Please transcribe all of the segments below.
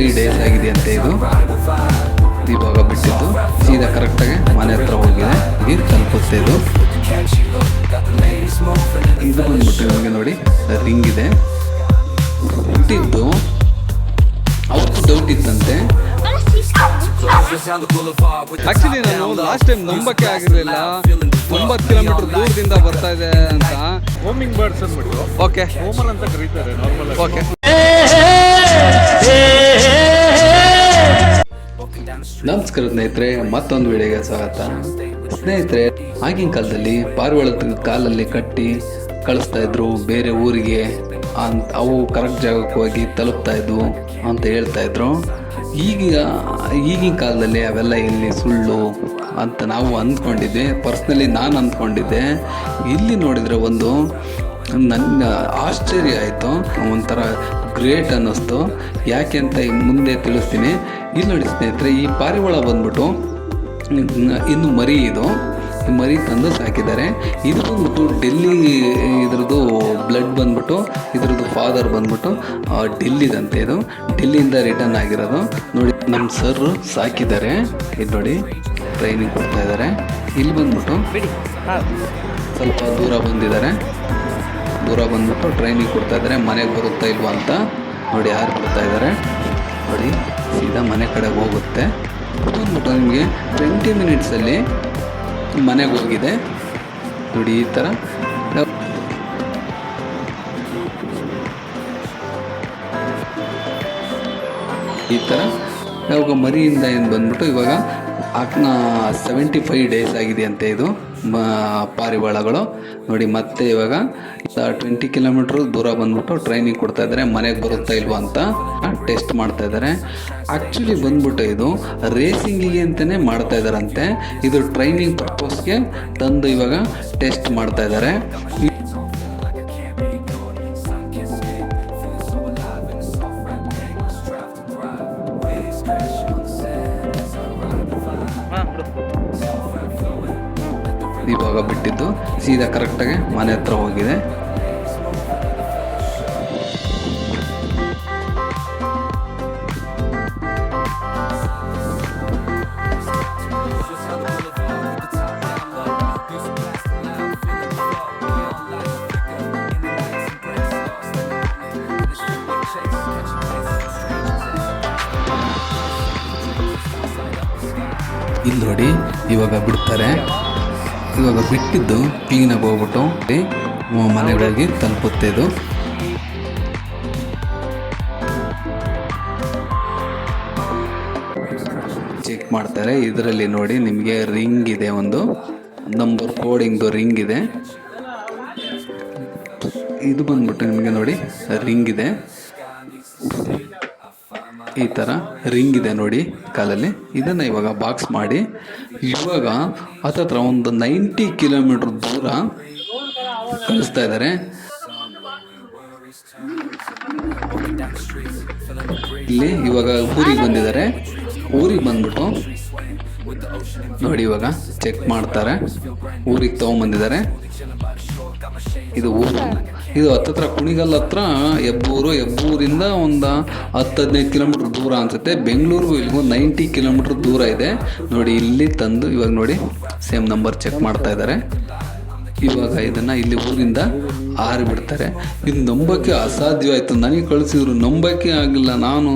Five days ಆಗಿದೆ ಅಂತ ಇದು. ಇವಾಗ ಬಿಟ್ಟಿದ್ದು. ಸೀದಾ ಕರೆಕ್ಟಾಗಿ ಮನೆ ಹತ್ರ ಹೋಗಿದೆ. ಇದು ತಲುಪುತ್ತೆ ಇದು. ಇದು ಬಂದ್ಬಿಟ್ಟು ನಿಮಗೆ ನೋಡಿ ರಿಂಗ್ ಇದೆ. ಹುಟ್ಟಿದ್ದು. ಅವತ್ತು ಡೌಟ್ ಇತ್ತಂತೆ. ಆಕ್ಚುಲಿ ನಾನು ಲಾಸ್ಟ್ ಟೈಮ್ ನಂಬಕ್ಕೆ ಆಗಿರಲಿಲ್ಲ. ಒಂಬತ್ತು ಕಿಲೋಮೀಟರ್ ದೂರದಿಂದ ಬರ್ತಾ ಇದೆ ಅಂತ. ಹೋಮಿಂಗ್ ಬರ್ಡ್ಸ್ ಅಂದ್ಬಿಟ್ಟು. ಓಕೆ ಹೋಮರ್ ಅಂತ ಕರೀತಾರೆ ನಾರ್ಮಲ್ ಓಕೆ ನಮಸ್ಕಾರ ಸ್ನೇಹಿತರೆ, ಮತ್ತೊಂದು ವಿಡಿಯೋಗೆ ಸ್ವಾಗತ. ಸ್ನೇಹಿತರೆ, ಆಗಿನ ಕಾಲದಲ್ಲಿ ಪಾರಿವಾಳ ಕಾಲಲ್ಲಿ ಕಟ್ಟಿ ಕಳಿಸ್ತಾ ಇದ್ರು, ಬೇರೆ ಊರಿಗೆ ಅಂತ ಅವು ಕರೆಕ್ಟ್ ಜಾಗಕ್ಕೆ ಹೋಗಿ ತಲುಪ್ತಾ ಇದ್ವು ಅಂತ ಹೇಳ್ತಾ ಇದ್ರು. ಈಗ ಈಗಿನ ಕಾಲದಲ್ಲಿ ಅವೆಲ್ಲ ಇಲ್ಲಿ ಸುಳ್ಳು ಅಂತ ನಾವು ಅಂದ್ಕೊಂಡಿದ್ದೆ ಪರ್ಸ್ನಲಿ ನಾನು ಅಂದ್ಕೊಂಡಿದ್ದೆ. ಇಲ್ಲಿ ನೋಡಿದರೆ ಒಂದು ನನ್ನ ಆಶ್ಚರ್ಯ ಆಯಿತು. ಒಂಥರ ಗ್ರೇಟ್ ಅನ್ನಿಸ್ತು ಯಾಕೆ ಅಂತ ಮುಂದೆ ತಿಳಿಸ್ತೀನಿ. ಇಲ್ಲಿ ನೋಡಿ ಸ್ನೇಹಿತರೆ ಈ ಪಾರಿವಾಳ ಬಂದ್ಬಿಟ್ಟು ಇನ್ನು ಮರಿ ಇದು. ಮರಿ ತಂದು ಸಾಕಿದ್ದಾರೆ. ಇದು ಬಂದ್ಬಿಟ್ಟು ಡೆಲ್ಲಿ ಇದ್ರದ್ದು ಬ್ಲಡ್ ಬಂದ್ಬಿಟ್ಟು ಇದ್ರದ್ದು ಫಾದರ್ ಬಂದ್ಬಿಟ್ಟು ಡೆಲ್ಲಿದಂತೆ ಇದು. ಡೆಲ್ಲಿಯಿಂದ ರಿಟರ್ನ್ ಆಗಿರೋದು. ನೋಡಿ ನಮ್ಮ ಸರ್ ಸಾಕಿದ್ದಾರೆ. ಇದು ನೋಡಿ ಟ್ರೈನಿಂಗ್ ಕೊಡ್ತಾ ಇದ್ದಾರೆ. ಇಲ್ಲಿ ಬಂದ್ಬಿಟ್ಟು ಸ್ವಲ್ಪ ದೂರ ಬಂದಿದ್ದಾರೆ. ದೂರ ಬಂದ್ಬಿಟ್ಟು ಟ್ರೈನಿಗೆ ಕೊಡ್ತಾ ಇದ್ದಾರೆ. ಮನೆಗೆ ಬರುತ್ತಾ ಇಲ್ವಾ ಅಂತ ನೋಡಿ ಯಾರು ಕೊಡ್ತಾ ಇದ್ದಾರೆ. ನೋಡಿ, ಸೀದಾ ಮನೆ ಕಡೆಗೆ ಹೋಗುತ್ತೆ. ಬಂದ್ಬಿಟ್ಟು ನಿಮಗೆ ಟ್ವೆಂಟಿ ಮಿನಿಟ್ಸಲ್ಲಿ ಮನೆಗೆ ಹೋಗಿದೆ. ನೋಡಿ ಈ ಥರ ಈ ಥರ ಇವಾಗ ಮರಿಯಿಂದ ಏನು ಬಂದ್ಬಿಟ್ಟು ಇವಾಗ ಸೆವೆಂಟಿ ಫೈವ್ ಡೇಸ್ ಆಗಿದೆ ಅಂತೆ ಇದು. ಪಾರಿವಾಳಗಳು. ನೋಡಿ, ಮತ್ತೆ ಇವಾಗ ಟ್ವೆಂಟಿ ಕಿಲೋಮೀಟ್ರ್ ದೂರ ಬಂದ್ಬಿಟ್ಟು ಟ್ರೈನಿಂಗ್ ಕೊಡ್ತಾ ಇದ್ದಾರೆ. ಮನೆಗೆ ಬರುತ್ತಾ ಇಲ್ವಾ ಅಂತ ಟೆಸ್ಟ್ ಮಾಡ್ತಾ ಇದ್ದಾರೆ. ಆ್ಯಕ್ಚುಲಿ ಬಂದ್ಬಿಟ್ಟು ಇದು ರೇಸಿಂಗಿಗೆ ಅಂತಲೇ ಮಾಡ್ತಾ ಇದ್ದಾರಂತೆ. ಇದು ಟ್ರೈನಿಂಗ್ ಪರ್ಪಸ್ಗೆ ತಂದು ಇವಾಗ ಟೆಸ್ಟ್ ಮಾಡ್ತಾ ಇದ್ದಾರೆ. ಇವಾಗ ಬಿಟ್ಟಿದ್ದು. ಸೀದಾ ಕರೆಕ್ಟಾಗಿ ಮನೆ ಹತ್ರ ಹೋಗಿದೆ. ಇಲ್ಲಿ ನೋಡಿ ಇವಾಗ ಬಿಡ್ತಾರೆ. ಇವಾಗ ಬಿಟ್ಟಿದ್ದು ಕ್ಲೀನಾಗಿ ಹೋಗ್ಬಿಟ್ಟು ಮನೆಗಳಿಗೆ ತಲುಪುತ್ತೆ ಇದು. ಚೆಕ್ ಮಾಡ್ತಾರೆ. ಇದರಲ್ಲಿ ನೋಡಿ ನಿಮಗೆ ರಿಂಗ್ ಇದೆ ಒಂದು. ನಂಬರ್ ಕೋಡಿಂಗ್ದು ರಿಂಗ್ ಇದೆ. ಇದು ಬಂದ್ಬಿಟ್ಟು ನಿಮಗೆ ನೋಡಿ ರಿಂಗ್ ಇದೆ. ಈ ಥರ ರಿಂಗ್ ಇದೆ ನೋಡಿ ಕಾಲಲ್ಲಿ. ಇದನ್ನು ಇವಾಗ ಬಾಕ್ಸ್ ಮಾಡಿ, ಇವಾಗ ಹತ್ತತ್ರ ಒಂದು ನೈಂಟಿ ಕಿಲೋಮೀಟ್ರ್ ದೂರ ಕಳಿಸ್ತಾ ಇದ್ದಾರೆ ಇಲ್ಲಿ ಇವಾಗ ಊರಿಗೆ ಬಂದಿದ್ದಾರೆ. ಊರಿಗೆ ಬಂದ್ಬಿಟ್ಟು ನೋಡಿ ಇವಾಗ ಚೆಕ್ ಮಾಡ್ತಾರೆ. ಊರಿಗೆ ತೊಗೊಂಬಂದಿದ್ದಾರೆ. ಇದು ಇದು ಹತ್ತತ್ರ ಕುಣಿಗಲ್ ಹತ್ರ ಹೆಬ್ಬೂರು ಹೆಬ್ಬೂರಿಂದ ಒಂದು ಹತ್ತು ಹದಿನೈದು ಕಿಲೋಮೀಟರ್ ದೂರ ಅನ್ಸುತ್ತೆ. ಬೆಂಗಳೂರಿಗೂ ಇಲ್ಲಿಗೂ ನೈಂಟಿ ಕಿಲೋಮೀಟರ್ ದೂರ ಇದೆ. ನೋಡಿ, ಇಲ್ಲಿ ತಂದು ಇವಾಗ ನೋಡಿ, ಸೇಮ್ ನಂಬರ್ ಚೆಕ್ ಮಾಡ್ತಾ ಇದ್ದಾರೆ ಇವಾಗ ಇದನ್ನು ಇಲ್ಲಿ ಊರಿಂದ ಆರಿ ಬಿಡ್ತಾರೆ. ಇದು ನಂಬಕ್ಕೆ ಅಸಾಧ್ಯವಾಯಿತು. ನನಗೆ ಕಳಿಸಿದ್ರು, ನಂಬಕ್ಕೆ ಆಗಿಲ್ಲ. ನಾನು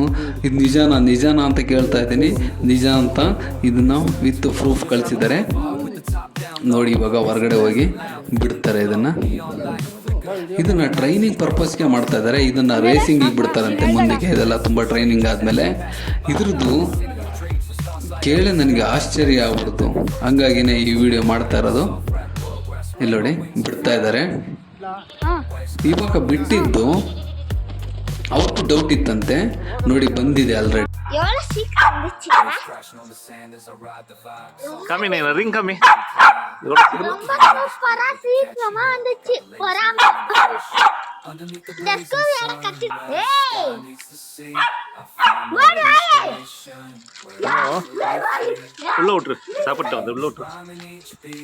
ಇದು ನಿಜಾನ ನಿಜಾನ ಅಂತ ಕೇಳ್ತಾ ಇದ್ದೀನಿ. ನಿಜ ಅಂತ ಇದನ್ನು ವಿತ್ ಪ್ರೂಫ್ ಕಳಿಸಿದ್ದಾರೆ. ನೋಡಿ ಇವಾಗ ಹೊರಗಡೆ ಹೋಗಿ ಬಿಡ್ತಾರೆ ಇದನ್ನು. ಇದನ್ನ ಟ್ರೈನಿಂಗ್ ಪರ್ಪಸ್ಗೆ ಮಾಡ್ತಾ ಇದ್ದಾರೆ ಇದನ್ನ ರೇಸಿಂಗಿಗೆ ಬಿಡ್ತಾರಂತೆ ಮುಂದಕ್ಕೆ. ಇದೆಲ್ಲ ತುಂಬ ಟ್ರೈನಿಂಗ್ ಆದಮೇಲೆ. ಇದ್ರದ್ದು ಕೇಳಿ ನನಗೆ ಆಶ್ಚರ್ಯ ಆಗ್ಬಿಡ್ತು. ಹಂಗಾಗಿನೇ ಈ ವಿಡಿಯೋ ಮಾಡ್ತಾ ಇರೋದು. ಇಲ್ಲಿ ನೋಡಿ, ಬಿಡ್ತಾ ಇದ್ದಾರೆ ಇವಾಗ ಬಿಟ್ಟಿದ್ದು ಅವತ್ತು ಡೌಟ್ ಇತ್ತಂತೆ. ನೋಡಿ ಬಂದಿದೆ ಆಲ್ರೆಡಿ எவ்வளோ சீக்கிரம் வந்துச்சுன்னா கம்மி நீ ரிங் கம்மி. ரொம்ப சூப்பராக சீக்கிரமாக வந்துச்சு. பொறாம. Underneath Let's go are you?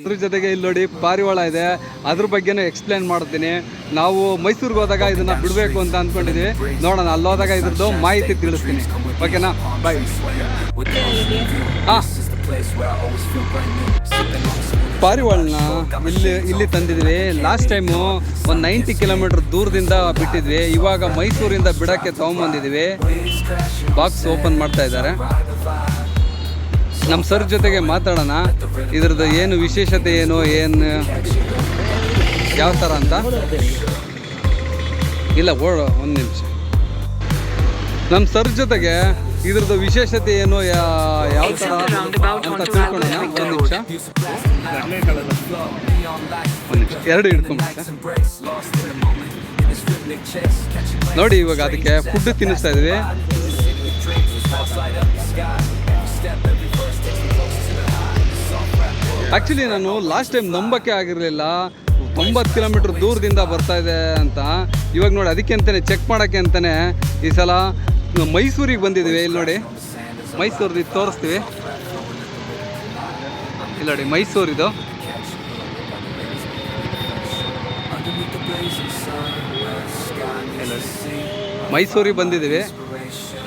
ಅದ್ರ ಜೊತೆಗೆ ಇಲ್ಲಿ ನೋಡಿ ಪಾರಿವಾಳ ಇದೆ. ಅದ್ರ ಬಗ್ಗೆನೂ ಎಕ್ಸ್ಪ್ಲೇನ್ ಮಾಡ್ತೀನಿ. ನಾವು ಮೈಸೂರಿಗೆ ಹೋದಾಗ ಇದನ್ನ ಬಿಡಬೇಕು ಅಂತ ಅಂದ್ಕೊಂಡಿದ್ದೀವಿ ನೋಡೋಣ ಅಲ್ಲೋದಾಗ ಇದ್ರದ್ದು ಮಾಹಿತಿ ತಿಳಿಸ್ತೀನಿ. ಓಕೆನಾ ಬಾಯ್ ಹಾಂ. ಪಾರಿವಾಳನ ಇಲ್ಲಿ ಇಲ್ಲಿ ತಂದಿದ್ವಿ. ಲಾಸ್ಟ್ ಟೈಮು ಒಂದು ನೈಂಟಿ ಕಿಲೋಮೀಟರ್ ದೂರದಿಂದ ಬಿಟ್ಟಿದ್ವಿ. ಇವಾಗ ಮೈಸೂರಿಂದ ಬಿಡೋಕ್ಕೆ ತೊಗೊಂಬಂದಿದ್ವಿ. ಬಾಕ್ಸ್ ಓಪನ್ ಮಾಡ್ತಾ ಇದ್ದಾರೆ. ನಮ್ಮ ಸರ್ ಜೊತೆಗೆ ಮಾತಾಡೋಣ. ಇದ್ರದ್ದು ಏನು ವಿಶೇಷತೆ ಏನು ಏನು ಯಾವ ಥರ ಅಂತ? ಇಲ್ಲ ಓಡ ಒಂದು ನಿಮಿಷ. ನಮ್ಮ ಸರ್ ಜೊತೆಗೆ ಇದ್ರದ್ದು ವಿಶೇಷತೆ ಏನು ಯಾ- ಯಾವ ಥರ ಎರಡು ಹಿಡ್ಕೊಂಬಿಡಿ ನೋಡಿ ಇವಾಗ ಅದಕ್ಕೆ ಫುಡ್ ತಿನ್ನಿಸ್ತಾ ಇದ್ವಿ ಆ್ಯಕ್ಚುಲಿ ನಾನು ಲಾಸ್ಟ್ ಟೈಮ್ ನಂಬಕ್ಕೆ ಆಗಿರಲಿಲ್ಲ. ತೊಂಬತ್ತು ಕಿಲೋಮೀಟ್ರ್ ದೂರದಿಂದ ಬರ್ತಾ ಇದೆ ಅಂತ. ಇವಾಗ ನೋಡಿ ಅದಕ್ಕೆ ಅಂತಲೇ ಚೆಕ್ ಮಾಡೋಕ್ಕೆ ಅಂತಲೇ ಈ ಸಲ ಮೈಸೂರಿಗೆ ಬಂದಿದ್ದೀವಿ. ಇಲ್ಲಿ ನೋಡಿ ಮೈಸೂರಲ್ಲಿ ತೋರಿಸ್ತೀವಿ. ನೋಡಿ ಇದು ಮೈಸೂರಿಗೆ ಬಂದಿದ್ದೀವಿ.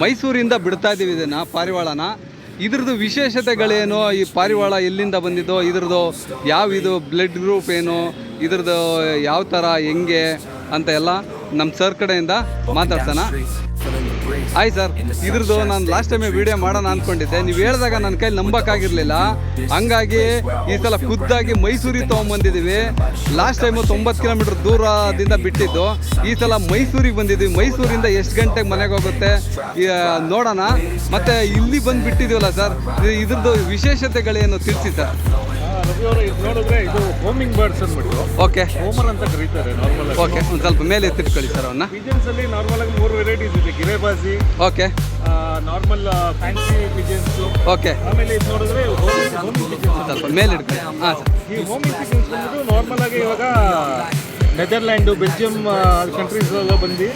ಮೈಸೂರಿಂದ ಬಿಡ್ತಾ ಇದ್ದೀವಿ ಇದನ್ನು ಪಾರಿವಾಳನ. ಇದ್ರದ್ದು ವಿಶೇಷತೆಗಳೇನು? ಈ ಪಾರಿವಾಳ ಎಲ್ಲಿಂದ ಬಂದಿದ್ದು? ಇದ್ರದ್ದು ಯಾವ ಇದು ಬ್ಲಡ್ ಗ್ರೂಪ್ ಏನು? ಇದ್ರದ್ದು ಯಾವ ಥರ ಹೆಂಗೆ ಅಂತ ಎಲ್ಲ ನಮ್ಮ ಸರ್ ಕಡೆಯಿಂದ ಮಾತಾಡ್ಸೋಣ. ಆಯ್ ಸರ್ ಇದ್ರದ್ದು ನಾನು ಲಾಸ್ಟ್ ಟೈಮೇ ವಿಡಿಯೋ ಮಾಡೋಣ ಅಂದ್ಕೊಂಡಿದ್ದೆ ನೀವು ಹೇಳಿದಾಗ ನನ್ನ ಕೈಲಿ ನಂಬಕ್ಕಾಗಿರಲಿಲ್ಲ. ಹಂಗಾಗಿ ಈ ಸಲ ಖುದ್ದಾಗಿ ಮೈಸೂರಿಗೆ ತೊಗೊಂಬಂದಿದ್ದೀವಿ ಲಾಸ್ಟ್ ಟೈಮು ತೊಂಬತ್ತು ಕಿಲೋಮೀಟ್ರ್ ದೂರದಿಂದ ಬಿಟ್ಟಿದ್ದು. ಈ ಸಲ ಮೈಸೂರಿಗೆ ಬಂದಿದ್ದೀವಿ ಮೈಸೂರಿಂದ ಎಷ್ಟು ಗಂಟೆಗೆ ಮನೆಗೆ ಹೋಗುತ್ತೆ? ನೋಡೋಣ. ಮತ್ತು ಇಲ್ಲಿ ಬಂದು ಬಿಟ್ಟಿದ್ದೀವಲ್ಲ ಸರ್ ಇದು- ಇದ್ರದ್ದು ವಿಶೇಷತೆಗಳೇನು ತಿಳಿಸಿ ಸರ್ ನೋಡಿದ್ರೆ ಇದು ಹೋಮಿಂಗ್ ಬರ್ಡ್ಸ್ ಅಂದ್ಬಿಟ್ಟು ಓಕೆ ಹೋಮರ್ ಅಂತ ಕರೀತಾರೆ ನಾರ್ಮಲ್ ಓಕೆ ಒಂದು ಸ್ವಲ್ಪ ಮೇಲೆ ಎತ್ತಿಟ್ಕೊಳ್ಳಿ ಸರ್ ಅವನ್ನ ಪಿಜನ್ಸ್ ಅಲ್ಲಿ ನಾರ್ಮಲ್ ಆಗಿ ಮೂರು ವೆರೈಟೀಸ್ ಇದೆ ಗಿರೇಬಾಜಿ okay normal fancy pigeons okay ಆಮೇಲೆ ಇದು ನೋಡಿದ್ರೆ ಹೋಮಿಂಗ್ ಸ್ವಲ್ಪ ಮೇಲೆ ಇಟ್ಕೊಳ್ಳಿ. ಹಾಂ ಸರ್ ಈ ಹೋಮಿಂಗ್ ಪಿಜನ್ಸ್ ಬಂದ್ಬಿಟ್ಟು ನಾರ್ಮಲ್ ಆಗಿ ಇವಾಗ ನೆದರ್ಲ್ಯಾಂಡು ಬೆಲ್ಜಿಯಂ ಕಂಟ್ರೀಸ್ ಎಲ್ಲ ಬಂದು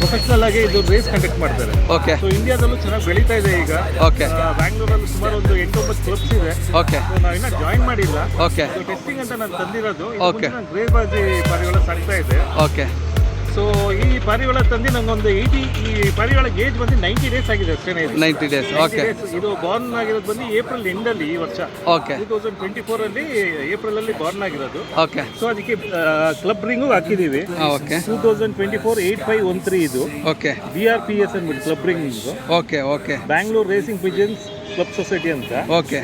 ಪ್ರೊಫೆಷನಲ್ ಆಗಿ ಇದು ರೇಸ್ ಕಂಡಕ್ಟ್ ಮಾಡ್ತಾರೆ. ಓಕೆ ಸೊ ಇಂಡಿಯಾದಲ್ಲೂ ಚೆನ್ನಾಗಿ ಬೆಳೀತಾ ಇದೆ ಈಗ. ಓಕೆ ಬ್ಯಾಂಗ್ಳೂರಲ್ಲಿ ಸುಮಾರು ಒಂದು ಎಂಟೊಂಬತ್ತು ಕ್ಲಬ್ಸ್ ಇದೆ. ಓಕೆ ನಾವು ಇನ್ನೂ ಜಾಯಿನ್ ಮಾಡಿಲ್ಲ. ಓಕೆ ಟೆಸ್ಟಿಂಗ್ ಅಂತ ನಾನು ತಂದಿರೋದು. ಓಕೆ ಬಾಜಿ ಇದೆ. ಓಕೆ ಸೊ ಈ ಪಾರಿವಾಳ ತಂದು ನಂಗೊಂದು ಏಯ್ಟಿ ಈ ಪರಿವಳ ಏಜ್ ಬಂದು ನೈಂಟಿ ಡೇಸ್ ಆಗಿದೆ ಅಷ್ಟೇ ನೈಂಟಿ ಡೇಸ್ ಓಕೆ ಇದು ಬಾರ್ನ್ ಆಗಿರೋದು ಬಂದು ಏಪ್ರಿಲ್ ಎಂಡಲ್ಲಿ ಈ ವರ್ಷ. Okay two thousand twenty four ಅಲ್ಲಿ ಏಪ್ರಿಲ್ ಅಲ್ಲಿ ಬಾರ್ನ್ ಆಗಿರೋದು. ಓಕೆ ಸೊ ಅದಕ್ಕೆ ಕ್ಲಬ್ ರಿಂಗು ಹಾಕಿದೀವಿ. Okay two thousand twenty four eight five one three ಇದು. Okay B R P S ಅಂದ್ಬಿಟ್ಟು club ring okay okay Bangalore racing pigeons club society ಅಂತ. Okay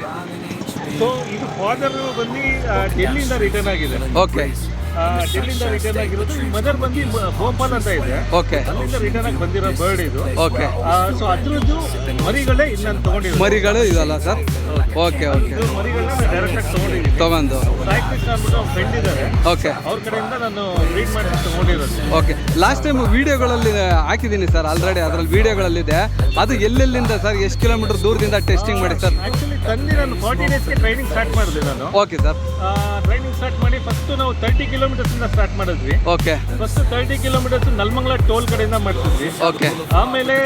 so ಇದು father ಬಂದು ಡೆಲ್ಲಿಂದ ಡೆಲ್ಲಿಯಿಂದ return ಆಗಿದೆ. Okay ಆ, ಡೆಲ್ಲಿಯಿಂದ return ಆಗಿರೋದು mother ಬಂದು ಭೋಪಾಲ್ ಅಂತ ಇದೆ. ಓಕೆ ಅಲ್ಲಿಂದ ರಿಟರ್ನ್ ಆಗಿ ಬಂದಿರೋ ಬರ್ಡ್ ಇದು. ಓಕೆ ಸೊ ಅದ್ರದ್ದು ಮರಿಗಳೇ ಇಲ್ಲಿ ನಾನು ತಗೊಂಡಿರೋದು. ಮರಿಗಳು ಇದಲ್ಲ ಸರ್ ಓಕೆ ಓಕೆ ಮರಿಗಳನ್ನ ಡೈರೆಕ್ಟ್ ಆಗಿ ತಗೊಂಡಿದ್ದೀನಿ. ತಗೊಂಡು. ಸಾಯಿ ಕೃಷ್ಣ ಅಂದ್ಬಿಟ್ಟು ಅವ್ರ ಫ್ರೆಂಡ್ ಇದ್ದಾರೆ ಓಕೆ ಅವ್ರ ಕಡೆಯಿಂದ ನಾನು ರೀಡ್ ಮಾಡಿ ತಗೊಂಡಿರೋದು. ಓಕೆ ಲಾಸ್ಟ್ ಟೈಮ್ ವಿಡಿಯೋಗಳಲ್ಲಿ ಹಾಕಿದ್ದೀನಿ ಸರ್ ಆಲ್ರೆಡಿ ಅದರಲ್ಲಿ ವಿಡಿಯೋಗಳಲ್ಲಿದೆ ಅದು ಎಲ್ಲೆಲ್ಲಿಂದ ಸರ್ ಎಷ್ಟು ಕಿಲೋಮೀಟರ್ ದೂರದಿಂದ ಟೆಸ್ಟಿಂಗ್ ಮಾಡಿ ಸರ್ ತಂದು ನಾನು ಫಾರ್ಟಿ ಡೇಸ್ಗೆ ಟ್ರೈನಿಂಗ್ ಸ್ಟಾರ್ಟ್ ಮಾಡಿದೆ ನಾನು. ಓಕೆ ಸರ್ ಟ್ರೈನಿಂಗ್ ಸ್ಟಾರ್ಟ್ ಮಾಡಿ ಫಸ್ಟ್ ನಾವು ತರ್ಟಿ ಕಿಲೋಮೀಟರ್ಸ್ ಇಂದ ಸ್ಟಾರ್ಟ್ ಮಾಡಿದ್ವಿ. Okay first thirty kilometres Nelamangala toll ಕಡೆಯಿಂದ ಮಾಡ್ತಿದ್ವಿ. ಓಕೆ ಆಮೇಲೆ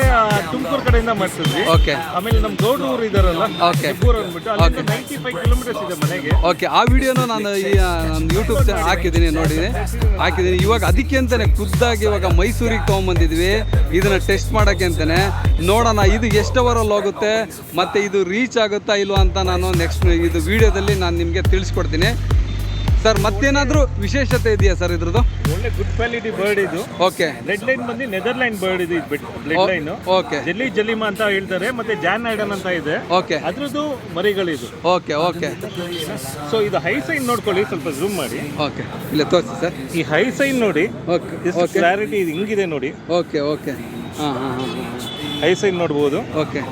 ತುಮಕೂರು ಕಡೆಯಿಂದ ಮಾಡ್ತಿದ್ವಿ. ಓಕೆ ಆಮೇಲೆ ನಮ್ಮ ಗೌಡೂರು ಊರು ಇದಾರಲ್ಲ ಓಕೆ ಊರು ಅಂದ್ಬಿಟ್ಟು ಅಲ್ಲಿಂದ ನೈಂಟಿ ಫೈವ್ ಕಿಲೋಮೀಟರ್ಸ್ ಇದೆ ಮನೆಗೆ. ಓಕೆ ಆ ವಿಡಿಯೋನ ನಾನು ಈ ನಮ್ಮ ಯೂಟ್ಯೂಬ್ ಹಾಕಿದ್ದೀನಿ ನೋಡಿದ್ದೀನಿ ಹಾಕಿದ್ದೀನಿ. ಇವಾಗ ಅದಕ್ಕೆ ಅಂತಾನೆ ಖುದ್ದಾಗಿ ಇವಾಗ ಮೈಸೂರಿಗೆ ತೊಗೊಂಬಂದಿದ್ವಿ. ಇದನ್ನ ಟೆಸ್ಟ್ ಮಾಡೋಕ್ಕೆ ಅಂತಾನೆ. ನೋಡೋಣ ಇದು ಎಷ್ಟು ಅವರಲ್ಲಿ ಹೋಗುತ್ತೆ? ಮತ್ತೆ ಇದು ರೀಚ್ ಆಗುತ್ತಾ ಇಲ್ವಾ ಅಂತ ನಾನು ನೆಕ್ಸ್ಟ್ ಇದು ವಿಡಿಯೋದಲ್ಲಿ ನಾನು ನಿಮಗೆ ತಿಳಿಸ್ಕೊಡ್ತೀನಿ. ಸರ್ ಮತ್ತೇನಾದರೂ ವಿಶೇಷತೆ ಇದೆಯಾ ಸರ್ ಇದ್ರದ್ದು? ಒಳ್ಳೆ ಗುಡ್ ಕ್ವಾಲಿಟಿ ಬರ್ಡ್ ಇದು. ಓಕೆ ರೆಡ್ ಲೈನ್ ಬಂದು ನೆದರ್ಲ್ಯಾಂಡ್ ಬರ್ಡ್ ಇದು ಬ್ಲೆಡ್ ಲೈನ್ ಓಕೆ ಜಲ್ಲಿ ಜಲಿಮಾ ಅಂತ ಹೇಳ್ತಾರೆ ಮತ್ತೆ ಜಾನ್ ಐಡನ್ ಅಂತ ಇದೆ. ಓಕೆ ಅದ್ರದ್ದು ಮರಿಗಳಿದು. ಓಕೆ ಓಕೆ ಸೊ ಇದು ಹೈ ಸೈನ್ ನೋಡ್ಕೊಳ್ಳಿ ಸ್ವಲ್ಪ ಝೂಮ್ ಮಾಡಿ. ಓಕೆ ಇಲ್ಲ ತೋರಿಸಿ ಸರ್ ಈ ಹೈ ಸೈನ್ ನೋಡಿ ಓಕೆ ಓಕೆ ಕ್ಲಾರಿಟಿ ಇದು ಹಿಂಗಿದೆ ನೋಡಿ. ಓಕೆ ಓಕೆ ಹಾಂ ಹಾಂ ಹಾಂ ಹೈ. ಸೈನ್ ನೋಡ್ಬೋದು. ಓಕೆ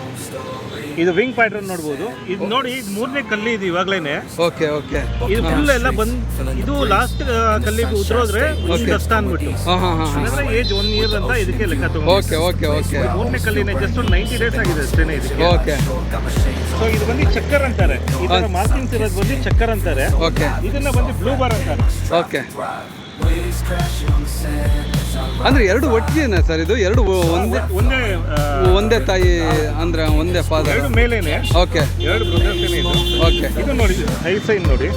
ಇದು ವಿಂಗ್ ಪ್ಯಾಟರ್ನ್ ನೋಡ್ಬೋದು. ಇದು ನೋಡಿ ಇದು ಮೂರನೇ ಕಲ್ಲಿ ಇದು ಇವಾಗ್ಲೇನೆ. ಓಕೆ ಓಕೆ ಇದು ಫುಲ್ ಎಲ್ಲ ಬಂದ್ ಇದು ಲಾಸ್ಟ್ ಕಲ್ಲಿ ಉದ್ರೋದ್ರೆ ಒಂದು ಅನ್ಬಿಟ್ಟು ಅಂದ್ಬಿಟ್ಟು ಹಾ ಹಾಂ ಹಾಂ ಹಾಂ. ಅಂದ್ರೆ ಏಜ್ ಒನ್ ಇಯರ್ ಅಂತ ಇದಕ್ಕೆ ಲೆಕ್ಕ ತಗೊಂಡು ಓಕೆ ಓಕೆ ಓಕೆ ಮೂರನೇ ಕಲ್ಲಿನ ಜಸ್ಟ್ ಒಂದು ನೈಂಟಿ ಡೇಸ್ ಆಗಿದೆ ಅಷ್ಟೇನೆ ಇದಕ್ಕೆ. ಓಕೆ ಸೊ ಇದು ಬಂದು ಚಕ್ಕರ್ ಅಂತಾರೆ. ಇದರ ಮಾರ್ಕಿಂಗ್ಸ್ ಇರೋದು ಬಂದು ಚಕ್ಕರ್ ಅಂತಾರೆ. ಓಕೆ ಇದನ್ನ ಬಂದು ಬ್ಲೂ ಬಾರ್ ಅಂತಾರೆ. ಓಕೆ ಅಂದ್ರೆ ಎರಡು ಒಟ್ಟಿಗೆನಾ ಸರ್ ಇದು? ಎರಡು ಒಂದೇ ಒಂದೇ ಒಂದೇ ತಾಯಿ ಅಂದ್ರೆ ಒಂದೇ ಫಾದರ್. ಮೇಲೇನೆ. ಓಕೆ ಎರಡು ಓಕೆ ಇದು ನೋಡಿ ಐಸೈನ್ ನೋಡಿ.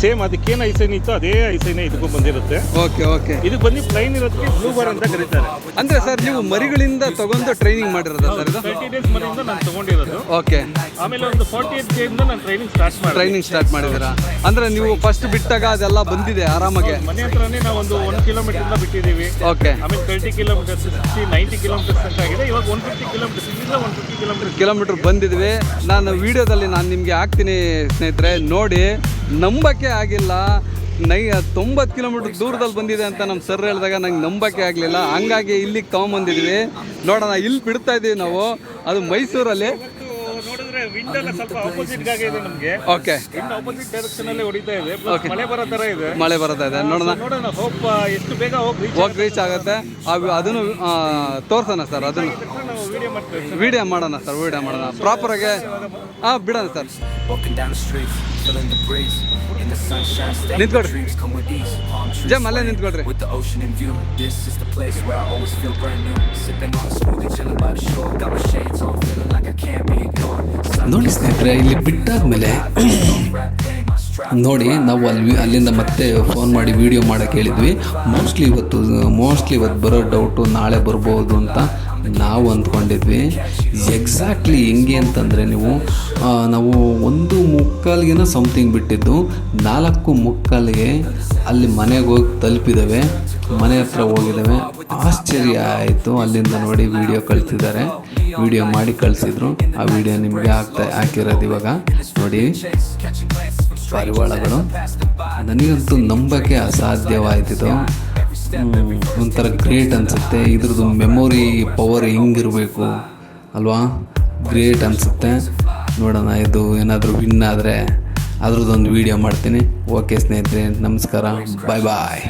ಸೇಮ್ ಅದಕ್ಕೇನು ಐಸೈನ್ ಇತ್ತು ಅದೇ ಐಸೈನೇ ಇದಕ್ಕೂ ಬಂದಿರುತ್ತೆ. ಓಕೆ ಓಕೆ ಇದು ಬಂದು ಪ್ಲೈನ್ ಇರೋದಕ್ಕೆ ಬ್ಲೂ ಬಾರ್ ಅಂತ ಕರೀತಾರೆ. ಅಂದ್ರೆ ಸರ್ ನೀವು ಮರಿಗಳಿಂದ ತಗೊಂಡು ಟ್ರೈನಿಂಗ್ ಮಾಡಿರೋದ ಸರ್ ಇದು? ತರ್ಟಿ ಡೇಸ್ ಮರಿಯಿಂದ ನಾನು ತಗೊಂಡಿರೋದು. ಓಕೆ ಆಮೇಲೆ ಒಂದು ಫಾರ್ಟಿ ಏಟ್ ಇಂದ ನಾನು ಟ್ರೈನಿಂಗ್ ಸ್ಟಾರ್ಟ್ ಮಾಡಿದೆ. ಟ್ರೈನಿಂಗ್ ಸ್ಟಾರ್ಟ್ ಮಾಡಿದ್ದೀರಾ? ಅಂದ್ರೆ ನೀವು ಫಸ್ಟ್ ಬಿಟ್ಟಾಗ ಅದೆಲ್ಲ ಬಂದಿದೆ ಆರಾಮಾಗಿ? ಮನೆ ಹತ್ರನೇ ನಾವು ಒಂದು ಒನ್ ಕಿಲೋಮೀಟರ್ ಇಂದ ಬಿಟ್ಟಿದ್ದೀವಿ. ಓಕೆ ಆಮೇಲೆ thirty kilometre sixty ninety kilometres ಅಂತ ಆಗಿದೆ. ಇವಾಗ ಒನ್ ಫಿಫ್ಟಿ ಕಿಲೋಮೀಟರ್ಸ್ ಇಲ್ಲಿಂದ ಒನ್ ಫಿಫ್ಟಿ ಕಿಲೋಮೀಟರ್ ಕಿಲೋಮೀಟರ್ ಬಂದಿದ್ವಿ. ನಾನು ವಿಡಿಯೋದಲ್ಲಿ ನಾನು ನಿಮಗೆ ಹಾಕ್ತೀನಿ ಸ್ನೇಹಿತರೆ ನೋಡಿ. ನಂಬಕ್ಕೆ ಆಗಿಲ್ಲ. ನೈ ತೊಂಬತ್ತು ಕಿಲೋಮೀಟರ್ ದೂರದಲ್ಲಿ ಬಂದಿದೆ ಅಂತ ನಮ್ಮ ಸರ್ ಹೇಳಿದಾಗ ನಂಗೆ ನಂಬಕ್ಕೆ ಆಗಲಿಲ್ಲ. ಹಂಗಾಗಿ ಇಲ್ಲಿಗೆ ತೊಗೊಂಬಂದಿದ್ವಿ ನೋಡೋಣ ಇಲ್ಲಿ ಬಿಡ್ತಾ ಇದ್ದೀವಿ ನಾವು. ಅದು ಮೈಸೂರಲ್ಲಿ. ಓಕೆ ಮಳೆ ಬರೋ ತರ ಇದೆ. ಮಳೆ ಬರ್ತಾ ಇದೆ. ನೋಡೋಣ. ನೋಡೋಣ ಎಷ್ಟು ಬೇಗ ಹೋಗಿ ರೀಚ್ ಹೋಗಿ ರೀಚ್ ಆಗುತ್ತೆ ಅದನ್ನು ತೋರ್ಸೋಣ ಸರ್ ಅದನ್ನು. ನಾವು ವಿಡಿಯೋ ಮಾಡ್ತೇವೆ ವಿಡಿಯೋ ಮಾಡೋಣ ಸರ್ ವಿಡಿಯೋ ಮಾಡೋಣ. ಪ್ರಾಪರಾಗಿ ಹಾಂ ಬಿಡೋಣ ಸರ್ ನೋಡಿ ಸ್ನೇಹಿತರೆ ಇಲ್ಲಿ ಬಿಟ್ಟಾದ್ಮೇಲೆ ನೋಡಿ ನಾವು ಅಲ್ಲಿ ಅಲ್ಲಿಂದ ಮತ್ತೆ ಫೋನ್ ಮಾಡಿ ವಿಡಿಯೋ ಮಾಡಕ್ಕೆ ಹೇಳಿದ್ವಿ. ಮೋಸ್ಟ್ಲಿ ಇವತ್ತು ಮೋಸ್ಟ್ಲಿ ಇವತ್ತು ಬರೋ ಡೌಟು ನಾಳೆ ಬರ್ಬೋದು ಅಂತ ನಾವು ಅಂದ್ಕೊಂಡಿದ್ವಿ. ಎಕ್ಸಾಕ್ಟ್ಲಿ ಹೆಂಗೆ ಅಂತಂದರೆ ನೀವು ನಾವು ಒಂದು ಮುಕ್ಕಾಲ್ಗೆನೋ ಸಮಥಿಂಗ್ ಬಿಟ್ಟಿದ್ದು ನಾಲ್ಕು ಮುಕ್ಕಾಲಿಗೆ ಅಲ್ಲಿ ಮನೆಗೆ ಹೋಗಿ ತಲುಪಿದ್ದೇವೆ ಮನೆ ಹತ್ರ ಹೋಗಿದ್ದೇವೆ. ಆಶ್ಚರ್ಯ ಆಯಿತು ಅಲ್ಲಿಂದ ನೋಡಿ ವಿಡಿಯೋ ಕಳಿಸಿದ್ದಾರೆ. ವಿಡಿಯೋ ಮಾಡಿ ಕಳಿಸಿದ್ರು. ಆ ವಿಡಿಯೋ ನಿಮಗೆ ಹಾಕ್ತಾ ಹಾಕಿರೋದು ಇವಾಗ. ನೋಡಿ ಪಾರಿವಾಳಗಳು. ನನಗಂತೂ ನಂಬಕ್ಕೆ ಅಸಾಧ್ಯವಾಯ್ತಿದು ಹ್ಮ್, ಒಂಥರ ಗ್ರೇಟ್ ಅನಿಸುತ್ತೆ. ಇದ್ರದ್ದು ಮೆಮೊರಿ ಪವರ್ ಹೆಂಗಿರಬೇಕು ಅಲ್ವಾ? ಗ್ರೇಟ್ ಅನಿಸುತ್ತೆ. ನೋಡೋಣ ಇದು ಏನಾದರೂ ವಿನ್ ಆದರೆ ಅದ್ರದ್ದೊಂದು ವಿಡಿಯೋ ಮಾಡ್ತೀನಿ. ಓಕೆ ಸ್ನೇಹಿತರೆ ನಮಸ್ಕಾರ. ಬಾಯ್ ಬಾಯ್